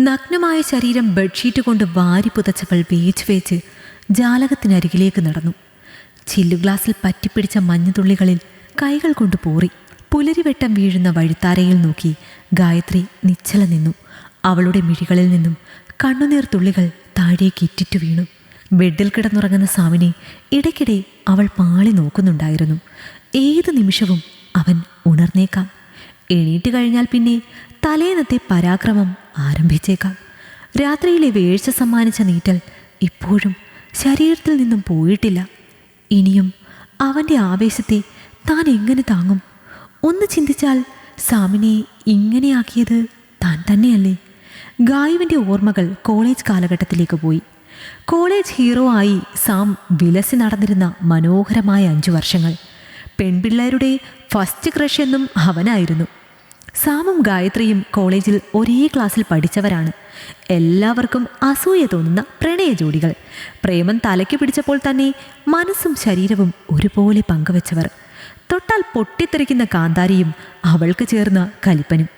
നഗ്നമായ ശരീരം ബെഡ്ഷീറ്റ് കൊണ്ട് വാരി പുതച്ചവൾ വേച്ച് വേച്ച് ജാലകത്തിനരികിലേക്ക് നടന്നു. ചില്ലുഗ്ലാസിൽ പറ്റിപ്പിടിച്ച മഞ്ഞുതുള്ളികളിൽ കൈകൾ കൊണ്ട് പൂറി. പുലരിവെട്ടം വീഴുന്ന വഴിത്താരയിൽ നോക്കി ഗായത്രി നിശ്ചല നിന്നു. അവളുടെ മിഴികളിൽ നിന്നും കണ്ണുനീർ തുള്ളികൾ താഴേക്ക് ഇറ്റിറ്റു വീണു. ബെഡിൽ കിടന്നുറങ്ങുന്ന സാമിനെ ഇടയ്ക്കിടെ അവൾ പാളി നോക്കുന്നുണ്ടായിരുന്നു. ഏത് നിമിഷവും അവൻ ഉണർന്നേക്കാം. എണീറ്റ് കഴിഞ്ഞാൽ പിന്നെ തലേന്നത്തെ പരാക്രമം ആരംഭിച്ചേക്കാം. രാത്രിയിലെ വീഴ്ച സമ്മാനിച്ച നീറ്റൽ ഇപ്പോഴും ശരീരത്തിൽ നിന്നും പോയിട്ടില്ല. ഇനിയും അവന്റെ ആവേശത്തെ താൻ എങ്ങനെ താങ്ങും? ഒന്ന് ചിന്തിച്ചാൽ സാമിനെ ഇങ്ങനെയാക്കിയത് താൻ തന്നെയല്ലേ? ഗായുവിന്റെ ഓർമ്മകൾ കോളേജ് കാലഘട്ടത്തിലേക്ക് പോയി. കോളേജ് ഹീറോ ആയി സാം വിലസി നടന്നിരുന്ന മനോഹരമായ അഞ്ചു വർഷങ്ങൾ. പെൺപിള്ളേരുടെ ഫസ്റ്റ് ക്രഷ് എന്നും അവനായിരുന്നു. സാമും ഗായത്രിയും കോളേജിൽ ഒരേ ക്ലാസ്സിൽ പഠിച്ചവരാണ്. എല്ലാവർക്കും അസൂയ തോന്നുന്ന പ്രണയ ജോഡികൾ. പ്രേമം തലയ്ക്ക് പിടിച്ചപ്പോൾ തന്നെ മനസ്സും ശരീരവും ഒരുപോലെ പങ്കുവച്ചവർ. തൊട്ടാൽ പൊട്ടിത്തെറിക്കുന്ന കാന്താരിയും അവൾക്ക് ചേർന്ന കലിപ്പനും.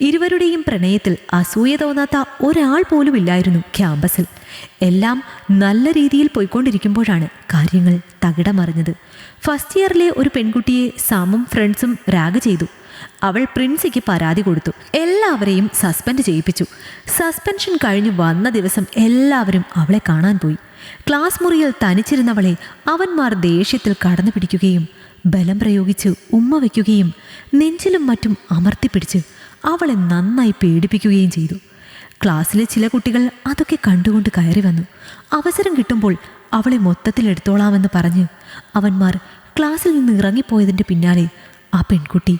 ഇരുവരുടെയും പ്രണയത്തിൽ അസൂയ തോന്നാത്ത ഒരാൾ പോലും ഇല്ലായിരുന്നു ക്യാമ്പസിൽ. എല്ലാം നല്ല രീതിയിൽ പോയിക്കൊണ്ടിരിക്കുമ്പോഴാണ് കാര്യങ്ങൾ തകിടമറിഞ്ഞത്. ഫസ്റ്റ് ഇയറിലെ ഒരു പെൺകുട്ടിയെ സാമും ഫ്രണ്ട്സും റാഗ് ചെയ്തു. അവൾ പ്രിൻസിക്ക് പരാതി കൊടുത്തു. എല്ലാവരെയും സസ്പെൻഡ് ചെയ്യിപ്പിച്ചു. സസ്പെൻഷൻ കഴിഞ്ഞ് വന്ന ദിവസം എല്ലാവരും അവളെ കാണാൻ പോയി. ക്ലാസ് മുറിയിൽ തനിച്ചിരുന്നവളെ അവന്മാർ ദേഷ്യത്തിൽ കടന്നു പിടിക്കുകയും ബലം പ്രയോഗിച്ച് ഉമ്മ വയ്ക്കുകയും നെഞ്ചിലും മറ്റും അമർത്തിപ്പിടിച്ച് അവളെ നന്നായി പേടിപ്പിക്കുകയും ചെയ്തു. ക്ലാസ്സിലെ ചില കുട്ടികൾ അതൊക്കെ കണ്ടുകൊണ്ട് കയറി വന്നു. അവസരം കിട്ടുമ്പോൾ അവളെ മൊത്തത്തിൽ എടുത്തോളാമെന്ന് പറഞ്ഞ് അവന്മാർ ക്ലാസ്സിൽ നിന്ന് ഇറങ്ങിപ്പോയതിന്റെ പിന്നാലെ ആ പെൺകുട്ടി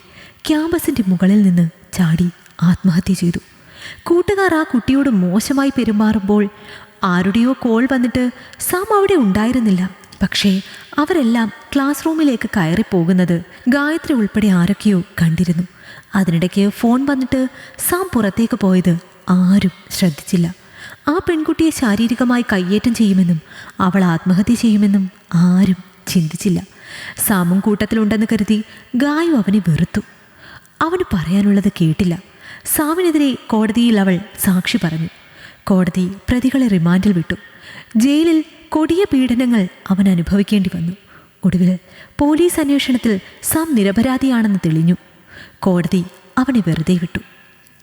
ക്യാമ്പസിന്റെ മുകളിൽ നിന്ന് ചാടി ആത്മഹത്യ ചെയ്തു. കൂട്ടുകാർ ആ കുട്ടിയോട് മോശമായി പെരുമാറുമ്പോൾ ആരുടെയോ കോൾ വന്നിട്ട് സാം അവിടെ ഉണ്ടായിരുന്നില്ല. പക്ഷേ അവരെല്ലാം ക്ലാസ് റൂമിലേക്ക് കയറി പോകുന്നത് ഗായത്രി ഉൾപ്പെടെ ആരൊക്കെയോ കണ്ടിരുന്നു. അതിനിടയ്ക്ക് ഫോൺ വന്നിട്ട് സാം പുറത്തേക്ക് പോയത് ആരും ശ്രദ്ധിച്ചില്ല. ആ പെൺകുട്ടിയെ ശാരീരികമായി കയ്യേറ്റം ചെയ്യുമെന്നും അവൾ ആത്മഹത്യ ചെയ്യുമെന്നും ആരും ചിന്തിച്ചില്ല. സാമും കൂട്ടത്തിലുണ്ടെന്ന് കരുതി ഗായു അവനെ വെറുത്തു. അവന് പറയാനുള്ളത് കേട്ടില്ല. സാമിനെതിരെ കോടതിയിൽ അവൾ സാക്ഷി പറഞ്ഞു. കോടതി പ്രതികളെ റിമാൻഡിൽ വിട്ടു. ജയിലിൽ കൊടിയ പീഡനങ്ങൾ അവൻ അനുഭവിക്കേണ്ടി വന്നു. ഒടുവിൽ പോലീസ് അന്വേഷണത്തിൽ സാം നിരപരാധിയാണെന്ന് തെളിഞ്ഞു. കോടതി അവനെ വെറുതെ വിട്ടു.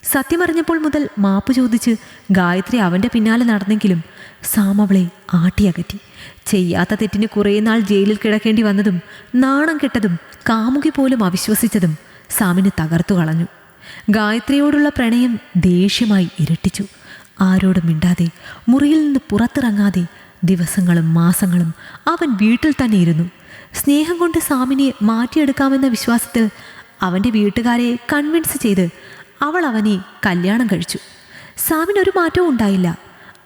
സത്യമറിഞ്ഞപ്പോൾ മുതൽ മാപ്പ് ചോദിച്ച് ഗായത്രി അവന്റെ പിന്നാലെ നടന്നെങ്കിലും സാം അവളെ ആട്ടിയകറ്റി. ചെയ്യാത്ത തെറ്റിന് കുറേ നാൾ ജയിലിൽ കിടക്കേണ്ടി വന്നതും നാണം കെട്ടതും കാമുകി പോലും അവിശ്വസിച്ചതും സാമിനെ തകർത്തു കളഞ്ഞു. ഗായത്രിയോടുള്ള പ്രണയം ദേഷ്യമായി ഇരട്ടിച്ചു. ആരോടും മിണ്ടാതെ മുറിയിൽ നിന്ന് പുറത്തിറങ്ങാതെ ദിവസങ്ങളും മാസങ്ങളും അവൻ വീട്ടിൽ തന്നെ ഇരുന്നു. സ്നേഹം കൊണ്ട് സാമിനെ മാറ്റിയെടുക്കാമെന്ന വിശ്വാസത്തിൽ അവന്റെ വീട്ടുകാരെ കൺവിൻസ് ചെയ്ത് അവൾ അവനെ കല്യാണം കഴിച്ചു. സാമിന് ഒരു മാറ്റവും ഉണ്ടായില്ല.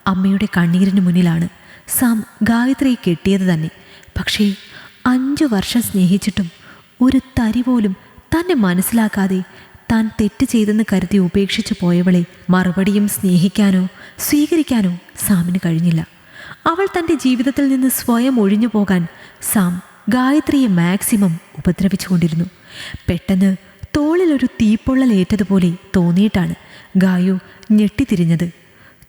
അമ്മയുടെ കണ്ണീരിന് മുന്നിലാണ് സാം ഗായത്രിയെ കെട്ടിയത് തന്നെ. പക്ഷേ അഞ്ചു വർഷം സ്നേഹിച്ചിട്ടും ഒരു തരി പോലും തന്നെ മനസ്സിലാക്കാതെ താൻ തെറ്റ് ചെയ്തെന്ന് കരുതി ഉപേക്ഷിച്ചു പോയവളെ മറുപടിയും സ്നേഹിക്കാനോ സ്വീകരിക്കാനോ സാമിന് കഴിഞ്ഞില്ല. അവൾ തന്റെ ജീവിതത്തിൽ നിന്ന് സ്വയം ഒഴിഞ്ഞു പോകാൻ സാം ഗായത്രിയെ മാക്സിമം ഉപദ്രവിച്ചുകൊണ്ടിരുന്നു. പെട്ടെന്ന് തോളിലൊരു തീപ്പൊള്ളലേറ്റതുപോലെ തോന്നിയിട്ടാണ് ഗായു ഞെട്ടിത്തിരിഞ്ഞത്.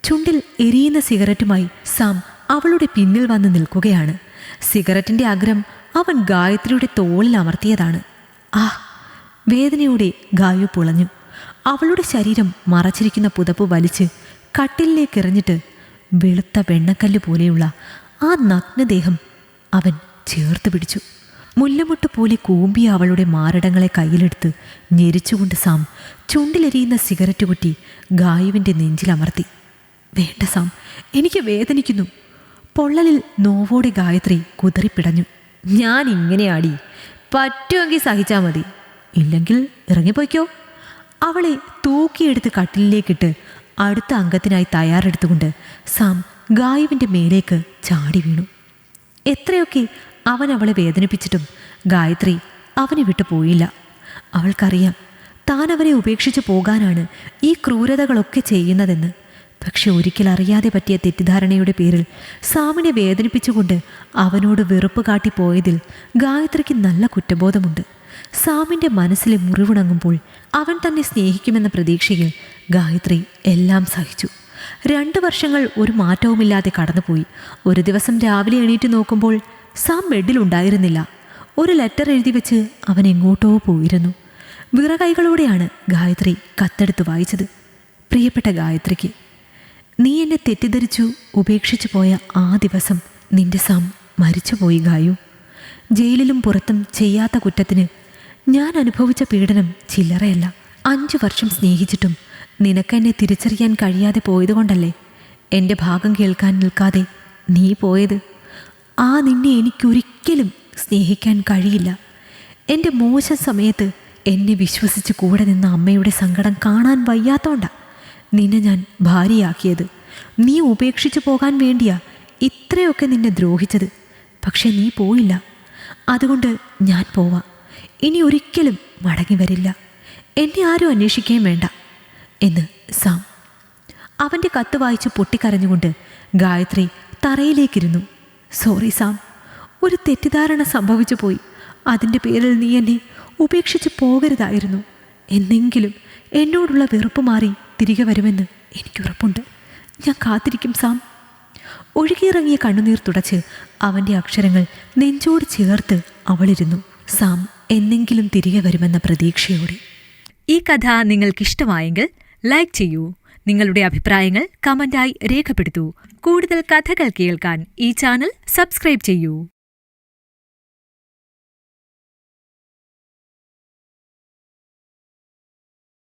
ചുണ്ടിൽ എരിയുന്ന സിഗരറ്റുമായി സാം അവളുടെ പിന്നിൽ വന്ന് നിൽക്കുകയാണ്. സിഗരറ്റിന്റെ അഗ്രം അവൻ ഗായത്രിയുടെ തോളിൽ അമർത്തിയതാണ്. ആ വേദനയോടെ ഗായു പുളഞ്ഞു. അവളുടെ ശരീരം മറച്ചിരിക്കുന്ന പുതപ്പ് വലിച്ച് കട്ടിലേക്ക് എറിഞ്ഞിട്ട് വെളുത്ത വെണ്ണക്കല്ല് പോലെയുള്ള ആ നഗ്നദേഹം അവൻ ചേർത്ത് പിടിച്ചു. മുല്ലമുട്ട് പോലെ കൂമ്പിയ അവളുടെ മാരടങ്ങളെ കയ്യിലെടുത്ത് ഞെരിച്ചുകൊണ്ട് സാം ചുണ്ടിലെരിയുന്ന സിഗരറ്റ് കുറ്റി ഗായുവിന്റെ നെഞ്ചിലമർത്തി വേണ്ട സാം എനിക്ക് വേദനിക്കുന്നു. പൊള്ളലിൽ നോവോടെ ഗായത്രി കുതറിപ്പിടഞ്ഞു. ഞാൻ ഇങ്ങനെയാടി പറ്റുമെങ്കിൽ സഹിച്ചാൽ മതി. ഇല്ലെങ്കിൽ ഇറങ്ങിപ്പോയിക്കോ? അവളെ തൂക്കിയെടുത്ത് കട്ടിലിലേക്കിട്ട് അടുത്ത അംഗത്തിനായി തയ്യാറെടുത്തുകൊണ്ട് സാം ഗായുവിന്റെ മേലേക്ക് ചാടി വീണു. എത്രയൊക്കെ അവൻ അവളെ വേദനിപ്പിച്ചിട്ടും ഗായത്രി അവനെ വിട്ടു പോയില്ല. അവൾക്കറിയാം താൻ അവനെ ഉപേക്ഷിച്ച് പോകാനാണ് ഈ ക്രൂരതകളൊക്കെ ചെയ്യുന്നതെന്ന്. പക്ഷെ ഒരിക്കൽ അറിയാതെ പറ്റിയ തെറ്റിദ്ധാരണയുടെ പേരിൽ സാമിനെ വേദനിപ്പിച്ചുകൊണ്ട് അവനോട് വെറുപ്പ് കാട്ടി പോയതിൽ ഗായത്രിക്ക് നല്ല കുറ്റബോധമുണ്ട്. സാമിന്റെ മനസ്സിലെ മുറിവുണങ്ങുമ്പോൾ അവൻ തന്നെ സ്നേഹിക്കുമെന്ന പ്രതീക്ഷയിൽ ഗായത്രി എല്ലാം സഹിച്ചു. രണ്ട് വർഷങ്ങൾ ഒരു മാറ്റവുമില്ലാതെ കടന്നുപോയി. ഒരു ദിവസം രാവിലെ എണീറ്റ് നോക്കുമ്പോൾ സാം ബെഡിലുണ്ടായിരുന്നില്ല ഒരു ലെറ്റർ എഴുതി വെച്ച് അവൻ എങ്ങോട്ടോ പോയിരുന്നു. വിറകൈകളോടെയാണ് ഗായത്രി കത്തെടുത്ത് വായിച്ചത്. പ്രിയപ്പെട്ട ഗായത്രിക്ക് നീ എന്നെ തെറ്റിദ്ധരിച്ചു ഉപേക്ഷിച്ചു പോയ ആ ദിവസം നിന്റെ സാം മരിച്ചുപോയി ഗായു. ജയിലിലും പുറത്തും ചെയ്യാത്ത കുറ്റത്തിന് ഞാൻ അനുഭവിച്ച പീഡനം ചില്ലറയല്ല. അഞ്ചു വർഷം സ്നേഹിച്ചിട്ടും നിനക്കെന്നെ തിരിച്ചറിയാൻ കഴിയാതെ പോയതുകൊണ്ടല്ലേ എന്റെ ഭാഗം കേൾക്കാൻ നിൽക്കാതെ നീ പോയത്? ആ നിന്നെ എനിക്കൊരിക്കലും സ്നേഹിക്കാൻ കഴിയില്ല. എന്റെ മോശം സമയത്ത് എന്നെ വിശ്വസിച്ച് കൂടെ നിന്ന അമ്മയുടെ സങ്കടം കാണാൻ വയ്യാത്തോണ്ടാ നിന്നെ ഞാൻ ഭാര്യയാക്കിയത്. നീ ഉപേക്ഷിച്ചു പോകാൻ വേണ്ടിയാ ഇത്രയൊക്കെ നിന്നെ ദ്രോഹിച്ചത്. പക്ഷെ നീ പോയില്ല. അതുകൊണ്ട് ഞാൻ പോവാം. ഇനി ഒരിക്കലും മടങ്ങി വരില്ല. എന്നെ ആരും അന്വേഷിക്കുകയും വേണ്ട എന്ന് സാം. അവന്റെ കത്ത് വായിച്ച് പൊട്ടിക്കരഞ്ഞുകൊണ്ട് ഗായത്രി തറയിലേക്കിരുന്നു. സോറി സാം ഒരു തെറ്റിദ്ധാരണ സംഭവിച്ചു പോയി. അതിന്റെ പേരിൽ നീ എന്നെ ഉപേക്ഷിച്ച് പോകരുതായിരുന്നു. എന്നെങ്കിലും എന്നോടുള്ള വെറുപ്പ് മാറി തിരികെ വരുമെന്ന് എനിക്ക് ഉറപ്പുണ്ട്. ഞാൻ കാത്തിരിക്കും സാം. ഒഴുകിയിറങ്ങിയ കണ്ണുനീർ തുടച്ച് അവന്റെ അക്ഷരങ്ങൾ നെഞ്ചോട് ചേർത്ത് അവളിരുന്നു. സാം എന്നെങ്കിലും തിരികെ വരുമെന്ന പ്രതീക്ഷയോടെ. ഈ കഥ നിങ്ങൾക്കിഷ്ടമായെങ്കിൽ ലൈക്ക് ചെയ്യൂ. നിങ്ങളുടെ അഭിപ്രായങ്ങൾ കമന്റായി രേഖപ്പെടുത്തൂ. കൂടുതൽ കഥകൾ കേൾക്കാൻ ഈ ചാനൽ സബ്സ്ക്രൈബ് ചെയ്യൂ.